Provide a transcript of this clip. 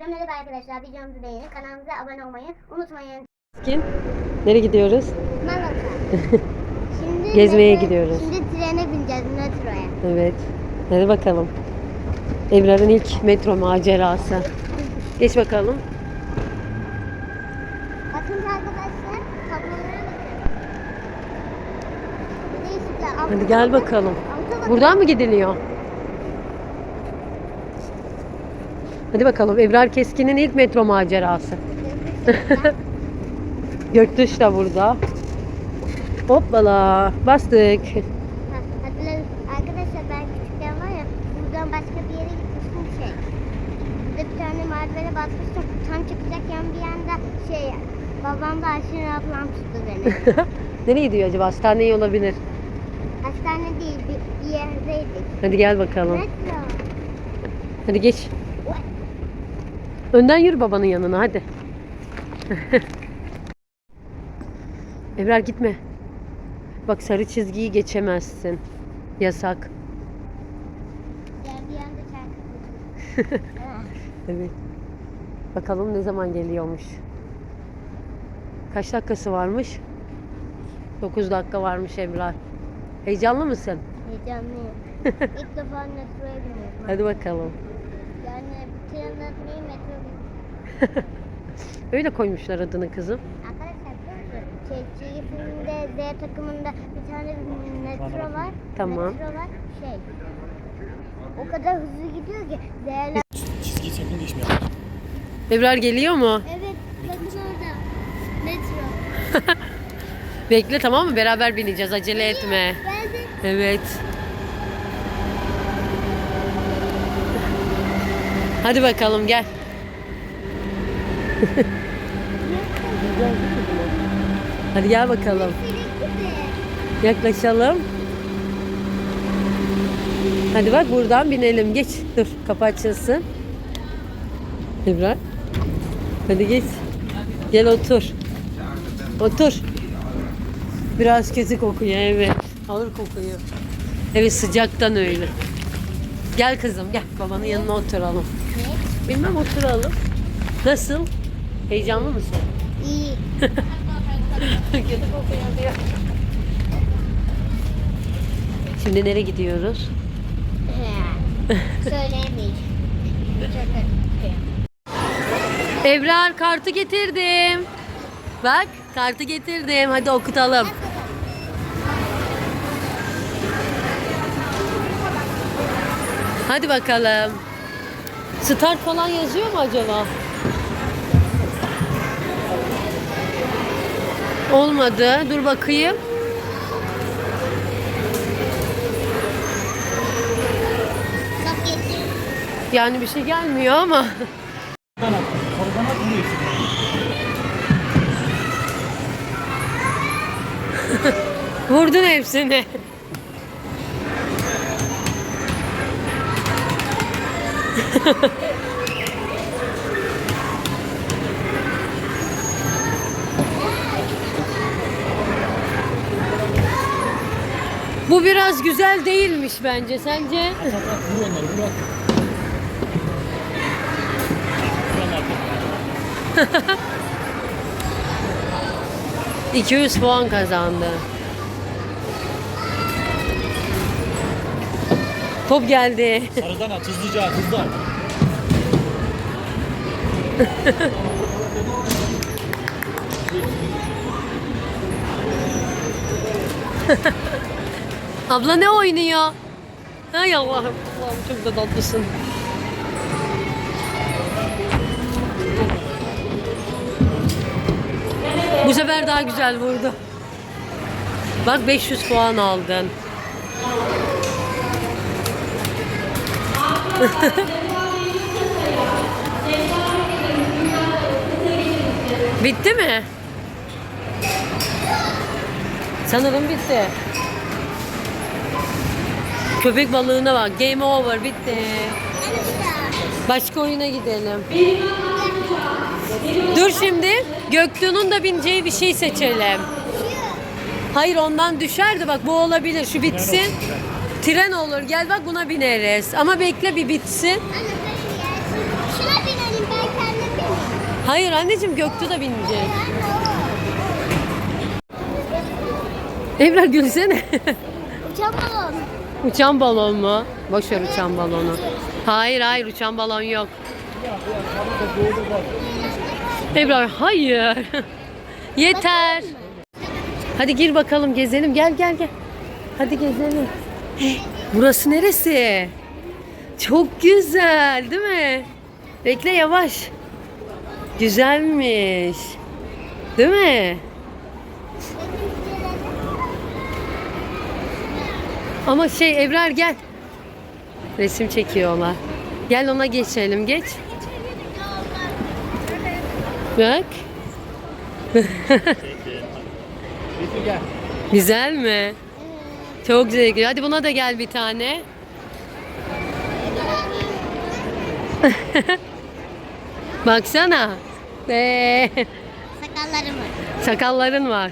Merhaba arkadaşlar, videomuzu beğenip kanalımıza abone olmayı unutmayın. Kim? Nereye gidiyoruz? Şimdi Gezmeye gidiyoruz. Şimdi trene bineceğiz metroya. Evet. Hadi bakalım. Ebrar'ın ilk metro macerası. Geç bakalım. Bakın arkadaşlar, tablolara bakın. Bir değişikler. Hadi gel bakalım. Buradan mı gidiliyor? Hadi bakalım. Ebrar Keskin'in ilk metro macerası. Göktuş da burada. Hoppala. Bastık. Arkadaşlar ben küçükken var ya, buradan başka bir yere gitmiştim şey. Burada bir tane merdivene basmıştım. Tam çıkacakken bir anda şey, babam da Ayşen ablam tuttu beni. Nereye gidiyor acaba? Hastaneye olabilir. Hastane değil, bir, bir yerdeydik. Hadi gel bakalım. Metro. Hadi geç. Önden yürü babanın yanına hadi. Ebrar gitme. Bak sarı çizgiyi geçemezsin. Yasak. Geldiği anda çarptı. Evet. Bakalım ne zaman geliyormuş. Kaç dakikası varmış? 9 dakika varmış Ebrar. Heyecanlı mısın? Heyecanlıyım. İlk defa metroya biniyorum. Hadi bakalım. Yani adını metro. Öyle koymuşlar adını kızım. Arkadaşlar çizgi filminde Z takımında bir tane metro var. Tamam. Metro var. Şey. O kadar hızlı gidiyor ki Z'ler. Çizgiyi sakın geçme. Ebrar geliyor mu? Evet. Bakın orada. Metro. Bekle tamam mı? Beraber bineceğiz. Acele etme. Evet. Hadi bakalım gel. Hadi gel bakalım. Yaklaşalım. Hadi bak buradan binelim. Geç. Dur kapı açılsın. İbrahim. Hadi geç. Gel otur. Otur. Biraz kötü kokuyor evet. Ağır kokuyor. Evet sıcaktan öyle. Gel kızım gel babanın yanına oturalım. Bilmem oturalım. Nasıl? Heyecanlı mısın? İyi. Şimdi nereye gidiyoruz? Söyleyemeyeceğim. Şaka. Ebrar kartı getirdim. Bak kartı getirdim. Hadi okutalım. Hadi bakalım. Start falan yazıyor mu acaba? Olmadı. Dur bakayım. Yani bir şey gelmiyor ama. Vurdun hepsini. Bu biraz güzel değilmiş bence. Sence? Vur onları vur at. 200 puan kazandı. Top geldi. Sarıdan at. Hızlıca at. Hızlı at. Abla ne oynuyor? Hay Allah'ım. Allah'ım çok da tatlısın. Bu sefer daha güzel vurdu. Bak 500 puan aldın. Bitti mi? Sanırım bitti. Köpek balığına bak. Game over. Bitti. Başka oyuna gidelim. Dur şimdi. Göktuğ'un da bineceği bir şey seçelim. Hayır ondan düşerdi bak bu olabilir. Şu bitsin. Tren olur. Gel bak buna bineriz. Ama bekle bir bitsin. Anne ben Şuna binelim belki Hayır anneciğim Göktuğ da binecek. Ebrar gülsene. Uçan balon. uçan balon mu? Boş ver uçan balonu. Hayır hayır uçan balon yok. Ebrar hayır. Yeter. Hadi gir bakalım gezelim. Gel gel gel. Hadi gezelim. Burası neresi? Çok güzel değil mi? Bekle yavaş. Güzelmiş. Değil mi? Ama şey Ebrar gel. Resim çekiyorlar. Gel ona geçelim geç. Bak. Güzel mi? Çok güzel. Hadi buna da gel bir tane. Baksana. Ee, Sakallarımı. sakalların var.